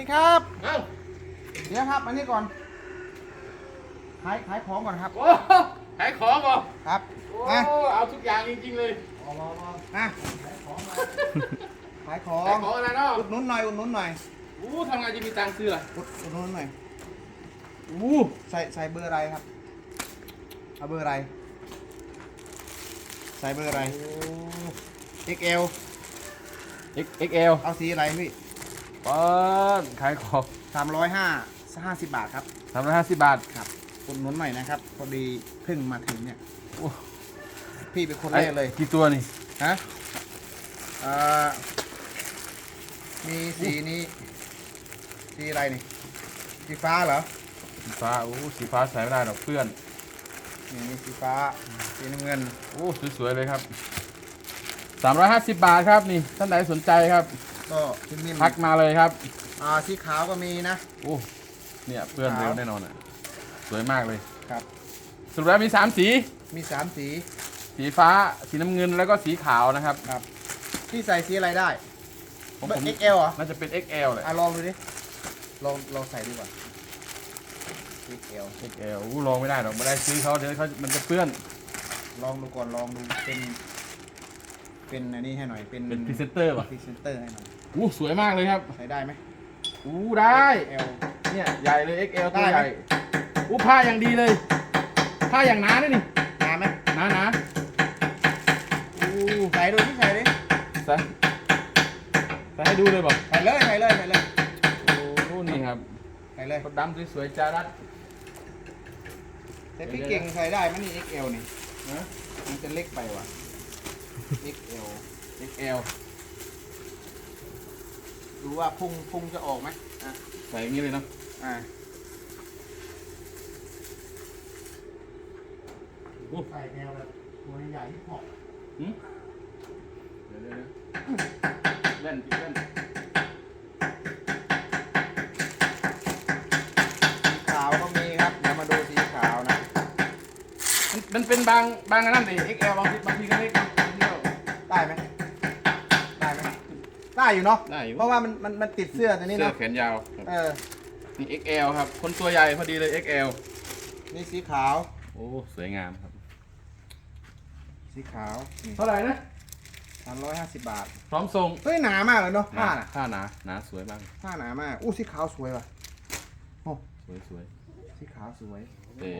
ดีครับ เอ้าเดี๋ยวครับอันนี้ก่อนขายขายของก่อนครับโอ้ขายของเหรอครับโอ้มาเอาทุกอย่างจริงๆเลยมาขายของขายของอะไรเนาะอุดหนุนหน่อยอุดหนุนหน่อยอู้ทำไงจะมีตังค์ซื้อล่ะอุดอุดหนุนหน่อยอู้ใส่ใส่เบอร์อะไรครับเอาเบอร์อะไร ใส่เบอร์อะไร XL X XL เอาสีอะไรพี่ เปิดขายของสามร้อยห้าห้าสิบบาทครับสามร้อยห้าสิบบาทครับอุดหนุนหน่อยนะครับพอดีเพิ่งมาถึงเนี่ยโอ้พี่เป็นคนแรกเลยกี่ตัวนี่ฮะเอ่อมีสีนี้ สีอะไรนี่ สีฟ้าเหรอ สีฟ้าอู้สีฟ้าใส่ไม่ได้หรอกเพื่อนนี่มีสีฟ้า สีน้ำเงินโอ้สวยๆเลยครับสามร้อยห้าสิบบาทครับนี่ท่านไหนสนใจครับ ก็พิมพ์ทักมาเลยครับอ่าสีขาวก็มีนะ โอ้เนี่ยเพื่อนขาวเร็วแน่นอนอะ สวยมากเลยครับ สรุปแล้วมีสามสี มีสามสีสีฟ้า สีน้ำเงินแล้วก็สีขาวนะครับครับพี่ใส่สีอะไรได้ผมเบอผมร์ XL เหรอน่าจะเป็น XL เลยอะลองดูดิลองลองใส่ดีกว่า XL XL อู้ลองไม่ได้หรอกไม่ได้ซื้อเขาเดี๋ยวเขามันจะเปื้อน ลองดูก่อนลองดูเป็น เป็นอันนี้ให้หน่อย เป็นเป็นพรีเซนเตอร์ป่ะพรีเซนเตอร์ให้หน่อยอู้สวยมากเลยครับใส่ได้ไหมอู้ได้ XL เนี่ยใหญ่เลย XL ตัวได้ไหมใหญ่อู้ผ้าอย่างดีเลย ผ้าอย่างหนาด้วยนี่หนาไหมหนาหนาอู้ใส่ดูที่ใส่ดิใส่ใส่ให้ดูเลยบอกใส่เลยใส่เลยใส่เลยโอ้นี่ครับใส่เลยเขาดำสวยๆจ้ารัด แต่พี่เก่งใส่ได้ไหมนี่ XL นี่นะมันจะเล็กไปว่ะ XL XL ดูว่าพุงพุงจะออกไหมอะใส่อย่างนี้เลยเนาะอ่าอู้ใส่แนวแบบตัวใหญ่ที่พอหืมเดี๋ยวเดี๋ยวเดี๋ยวเล่นพี่เล่นสีขาวก็มีครับเดี๋ยวมาดูสีขาวนะ มันมันเป็นบางบางอันนั่นดิ XL บางทีบางทีก็เล็กบางทีก็ ได้ไหมได้ไหมได้อยู่เนาะได้อยู่ เพราะว่ามันมันมันติดเสื้อตัวนี้เสื้อเนาะแขนยาวครับเออนี่ XL ครับ คนตัวใหญ่พอดีเลย XL นี่สีขาว โอ้สวยงามครับ สีขาวนี่เท่าไหร่นะสามร้อยห้าสิบบาทพร้อมส่งเฮ้ยหนามากเลยเนาะผ้าน่ะผ้าหนาหนาสวยมากผ้าหนามากอู้สีขาวสวยว่ะโอ้สวยสวยสีขาวสวย แต่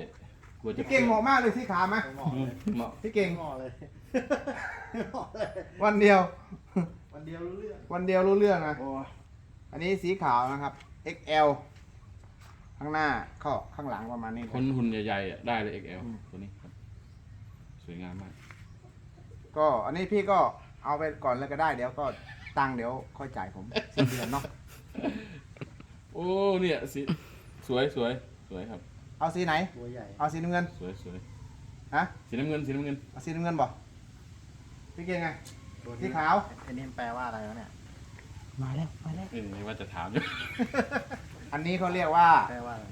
กลัวจะพี่เก่งเหมาะมากเลยสีขาวไหมอืมเหมาะพี่เก่งหม้อเลยหม้อเลย วันเดียว วันเดียวรู้เรื่องวันเดียวรู้เรื่องนะโอ้อันนี้สีขาวนะครับ XL ข้างหน้าข้อข้างหลังประมาณนี้คนหุ่นใหญ่ๆอะได้เลย XL อืม ตัวนี้ครับสวยงามมากก็อันนี้พี่ก็เอาไปก่อนแล้วก็ได้ เดี๋ยวก็ตังค์เดี๋ยวค่อยจ่ายผมสิ้นเดือนเนาะโอ้เนี่ยสีสวยสวยสวยครับ เอาสีไหนตัวใหญ่เอาสีน้ำเงิน สวยสวยฮะ สีน้ำเงินสีน้ำเงินเอาสีน้ำเงินบ่พี่เก่งไง ตัวสีขาว อันนี้มันแปลว่าอะไรวะเนี่ย มาแล้ว มาแล้ว เอ้ยว่าจะถามอยู่อันนี้เขาเรียกว่า แปลว่าอะไร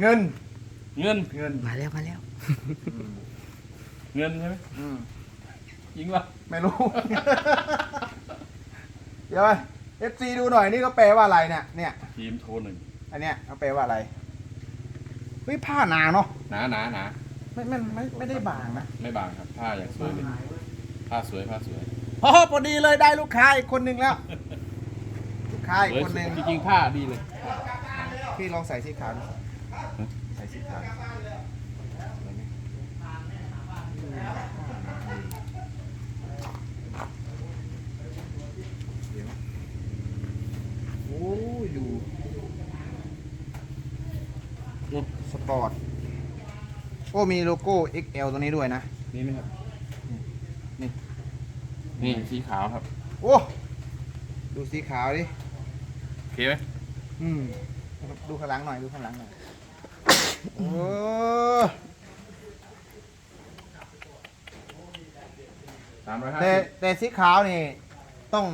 เงิน เงินเงิน มาแล้ว มาแล้ว อืมเงินใช่ไหมอืม ยิงป่ะไม่รู้ เดี๋ยวเอฟซีดูหน่อยนี่ก็แปลว่าอะไรเนี่ย เนี่ย ทีมโทรหนึ่งอันเนี้ยเขาแปลว่าอะไร เฮ้ยผ้าหนาเนาะหนาหนาหนาไม่ไม่ไม่ไม่ได้บางนะไม่บางครับผ้าอย่างสวยเลยผ้าสวยผ้าสวยโอ้พอดีเลยได้ลูกค้าอีกคนหนึ่งแล้ว ลูกค้าอีกสวยคนหนึ่งจริงๆผ้าดีเลยพี่ลองใส่สีขาวดูใส่สีขาวสวยไหมเดี๋ยวโอ้อยู่ส ปอร์ตโอ้มีโลโก้ XL ตัวนี้ด้วยนะ นี่ไหมครับ นี่ นี่สีขาวครับ โอ้ ดูสีขาวดิ โอเคไหมอืม ดูข้างหลังหน่อย ดูข้างหลังหน่อย โอ้สามร้อยห้าแต่สิบแต่สีขาวนี่ ต้อง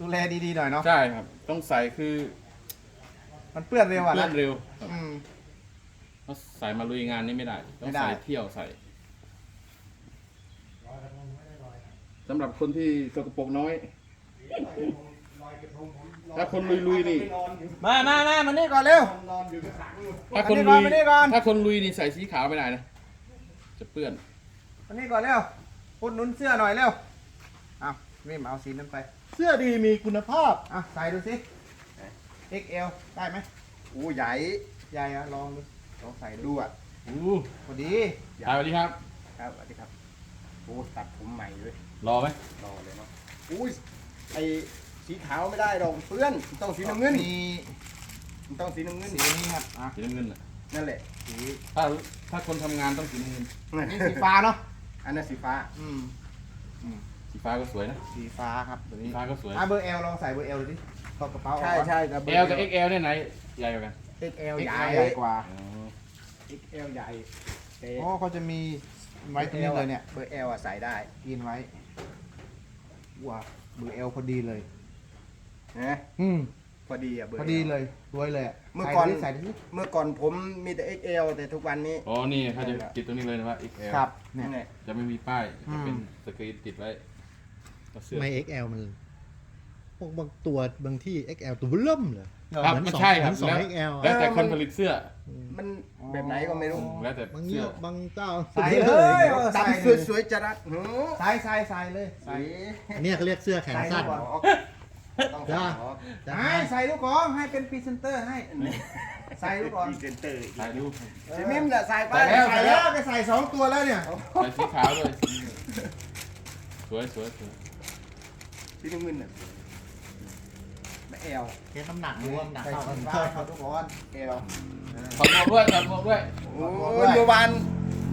ดูแลดีๆหน่อยเนาะ ใช่ครับ ต้องใส่คือมันเปื้อนเร็วอะเลื่อนะนเร็วครับ อืม เพราะใส่มาลุยงานนี่ไม่ได้ต้อไม่งได้ใส่เที่ยวใส่สำหรับคนที่สกปรกน้อยถ้าคนลุยๆนี่มามามามานี่ก่อนเร็ว นอนอยู่ข้างหลังอยู่ถ้าคนมาลุนี่ยก่อนมานี่ก่อน ถ้าคนลุยนี่ใส่สีขาวไม่ได้นะจะเปื้อน มานี่ก่อนเร็วพุดหนุนเสื้อหน่อยเร็วเอานี่มาเอาสีนั้นไปเสื้อดีมีคุณภาพ อะใส่ดูสิ XL ได้ไหมอู้ใหญ่ ใหญ่อะลองดู ลองใส่ดูดูอะอู้พอดีสวัสดีครับ ครับสวัสดีครับโอ้ตัดผมใหม่ด้วยรอไหมรอเลยเนาะอุ้ยไอสีขาวไม่ได้ดอกเพื่อนมันต้องสีน้ำเงินมีมันต้องสีน้ำเงินสีนี้ครับอะสีน้ำเงินน่ะนั่นแหละสีถ้าถ้าคนทำงานต้องสีน้ำเงินนี่สีฟ้าเนาะอันนั้นสีฟ้าอืมสีฟ้าก็สวยนะสีฟ้าครับตัวสีนี้ฟ้าก็สวยอะเบอร์ L ลองใส่เบอร์ L ดูดิเข้ากระเป๋าใช่ใช่กับเอลกับ XL เนี่ยไหนใหญ่กว่ากัน XL ใหญ่ใหญ่กว่าอ๋อ XL ใหญ่แต่อ๋อเขาจะมีไว้ตรงนี้เลยเนี่ยเบอร์ L อะใส่ได้กินไว้ว้าเบอร์ L พอดีเลย นะอืมพอดีอะเบอร์ พอดี L เลยรวยเลยะเมื่อก่อนใส่ดิใส่ดิเมื่อก่อนผมมีแต่ XL แต่ทุกวันนี้ อ๋อ นี่เขาจะติดตรงนี้เลยนะว่า XL ครับเนี่นี่ยแหละจะไม่มีป้ายอืจะมเป็นสกรีนติดไว้ก็เสื้อ ไม่ XL มันพวกบางตัวบางที่ XL ตัวเริ่มเลยครับเหมือนมันสองใช่ครับ เหมือนสองแล้ว XL แล้วอะแต่คนผลิตเสื้อ มันแบบไหนก็ไม่รู้แล้วแต่บางเสื้เนี้อยบางเจ้าใส่เลยเออใส่ดำเลยสวยๆจะรัดหือใส่ใส่ใส่เลยใส่อันเนี้ยเขาเรียกเสื้อแขนสั้นใส่ออกต้องจ้าขอจะให้ให้ใส่ลูกกองให้เป็นพรีเซนเตอร์ให้ใส่ลูกกองพรีเซนเตอร์อีกถ่ายรูปสิมิมน่ะใส่ไปใส่แล้ว ใส่แล้วไปใส่สองตัวแล้วเนี่ยใส่สีขาวด้วยสวยสวยสวยสีน้ำเงินน่ะไม่แอลเทน้ำหนักรวมหนักใส่เท่าสีกันฟ้าเขาทุกคนแอล ถอดหมวกด้วยถอดหมวกด้วยโอ้ยเมื่อวาน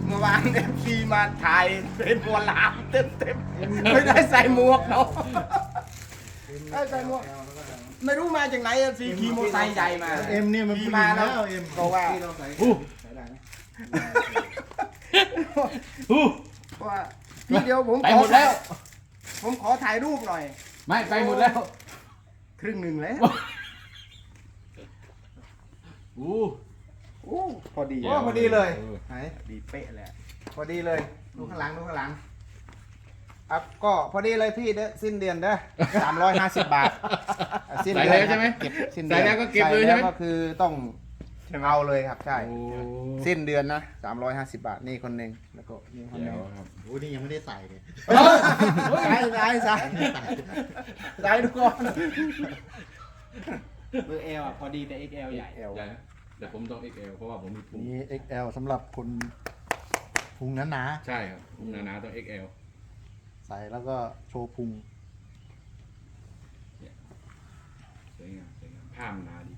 เมื่อวานเอฟซีมาถ่ายเป็นบัวลามเต็มเต็มๆไม่ได้ใส่หมวกเนาะได้ใส่หมวกไม่รู้มาจากไหนเอฟซีขี่มอเตอร์ไซค์ใหญ่มาเอ็มเนี่ยมันขี่ผู้หญิมางแล้แล้ววเอ็มก็ว่าที่เราใส่อู้ใส่ได้ไหมอู้ว่าพี่เดียวผมไปขอหมดแล้ว ผมขอถ่ายรูปหน่อย ไม่ไปหมดแล้วครึ่งหนึ่งแล้วอู้ โอ้พอดีโอ้พอดีเลยไหนดีเป๊ะเลยพอดีเลยดูข้างหลังดูข้างหลังครับก็พอดีเลยพี่เด้อสิ้นเดือนเด้อสามร้อยห้าสิบบาทอะสิ้นใส่เดือนแล้วใช่ไหมเก็บสิ้นเดืใส่อนแล้วก็เก็บเลยใช่ไหมส่แวก็คือต้องเอาเลยครับใช่โอ้สิ้นเดือนนะสามร้อยห้าสิบบาทนี่คนหนึ่งแล้วก็นี่คนหเดี๋นึ่ยวงครับโอ้ยนี่ยังไม่ได้ใส่เลยใส่ใส่ใส่ใส่ทุกคนเบอร์เอลพอดีแต่ XL ใหญ่ใหญ่นะ แต่ผมต้อง XL เพราะว่าผมมีพุงนี่ XL สำหรับคนพุงหนาใช่ครับพุงหนาๆต้อง XL ๆใส่แล้วก็โชว์พุง สวยงามสวยงามผ้ามันหนาดี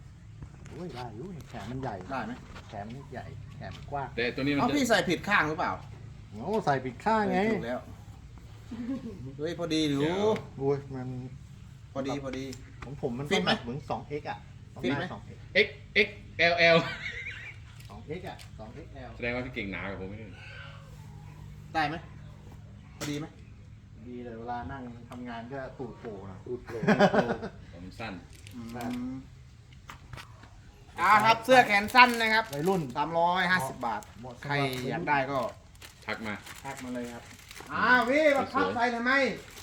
โอ้ยได้อยุ่แขนมันใหญ่ ได้ไหมแขนมันใหญ่ แขนมันกว้างแต่ตัวนี้มันเอาจะพี่ใส่ผิดข้างหรือเปล่าโอ้ใส่ปิดข้างไง ถูกแล้วเฮ้ยพอดีอยู่โอ้ยมันพอดีพอดี ของผมมันฟิต้อตงไหม แบบเหมือน 2x อะต้อง ฟิตไหมได้ 2x X X L L 2x อะ 2xl แสดงว่าพี่เก่งหนากับผมไม่ใช่ได้ไหมพอดีไหมดีเลยเวลานั่งทำงานก็ตูดโผล่นะตูดโผล่ผมสั้น อ่าครับเสื้อแขนสั้นนะครับวัยรุ่นสามร้อยห้าสิบบาท เหมาะสำหบใครอยากได้ก็ทักมา ทักมาเลยครับ อ้าวพี่มาพับใส่ทำไม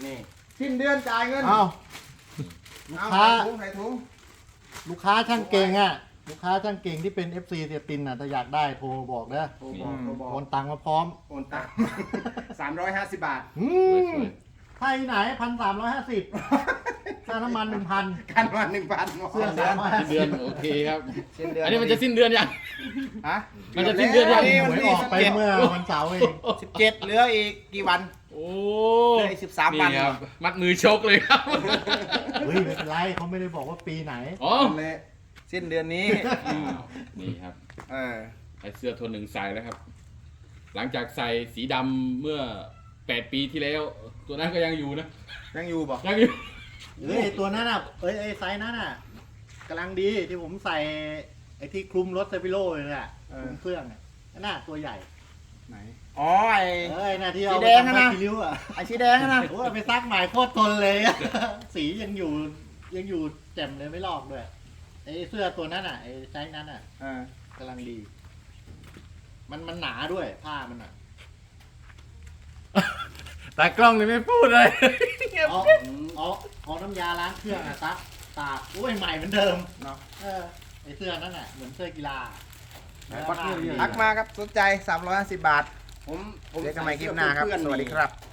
นี่สิ้นเดือนจ่ายเงินอ้าวลูกเอาค้าใส่ถุงใส่ถุง ลูกค้าช่างเก่งอะ ลูกค้าช่างเก่งที่เป็น FC เสียตินอะถ้าอยากได้โทรบอกนะโทรบอกโทรบอกโอนตังค์มาพร้อมโอนตังสามร้อยห้าสิบบาท อืสมวยไทยไหนพันสามร้อยห้าสิบค่าน้ำมันหนึ่งพันกันวันหนึ่งพันเสื้อสามร้อยๆห้าสิ้นสิเดือบนโอเคครับ สิ้นเดือนอันนี้มันจะสิ้นเดือนยัง ฮะมันจะสิ้นเดือนยังนี่หวยออกไปเมื่อวันเสาร์เองสิบเจ็ดเหลืออีกกี่วันโอ้เหลืออีก13วันครับมัดมือชกเลยครับเฮ้ยไม่เป็นไรเขาไม่ได้บอกว่าปีไหน อ๋อเลยสิ้นเดือนนี้นี่ครับเออ ไอเสื้อทนหนึ่งใส่แล้วครับ หลังจากใส่สีดำเมื่อแปดปีที่แล้ว ตัวนั้นก็ยังอยู่นะ ยังอยู่บ่ยังอยู่เฮ้ยไอ้ตัวนั้นอะเอ้ยไอ้ไซส์นั้นอะกำลังดีที่ผมใส่ไอ้ที่คลุมรถเซฟิโลเลยอะคลุมเครื่องอะนั่นน่ะตัวใหญ่ ไหนอ๋อไอ้ เอ้ยหนาที่เอาแดงนะ ไปทำผ้าขี้ริ้วอะไอ้สีแดงนะโอ้ยไปซักใหม่โคตรทนเลยสียังอยู่ยังอยู่แจ่มเลยไม่ลอกด้วยไอ้เสื้อตัวนั้นอะไอ้ไซส์นั้นอะกำลังดี มันมันหนาด้วยผ้ามันอะต่กล้องเลยไม่พูดเลยเอาเอาเอาน้ำยาล้างเครื่องอะซักตากโอ้ยใหม่เหมือนเดิม เนาะเออไอเสื้อนั่นอะเหมือนเสื้อกีฬา ทักมาครับสนใจ 350 บาท ผมผมเจอกันใหมาคลิปหน้าครับ สวัสดีครับ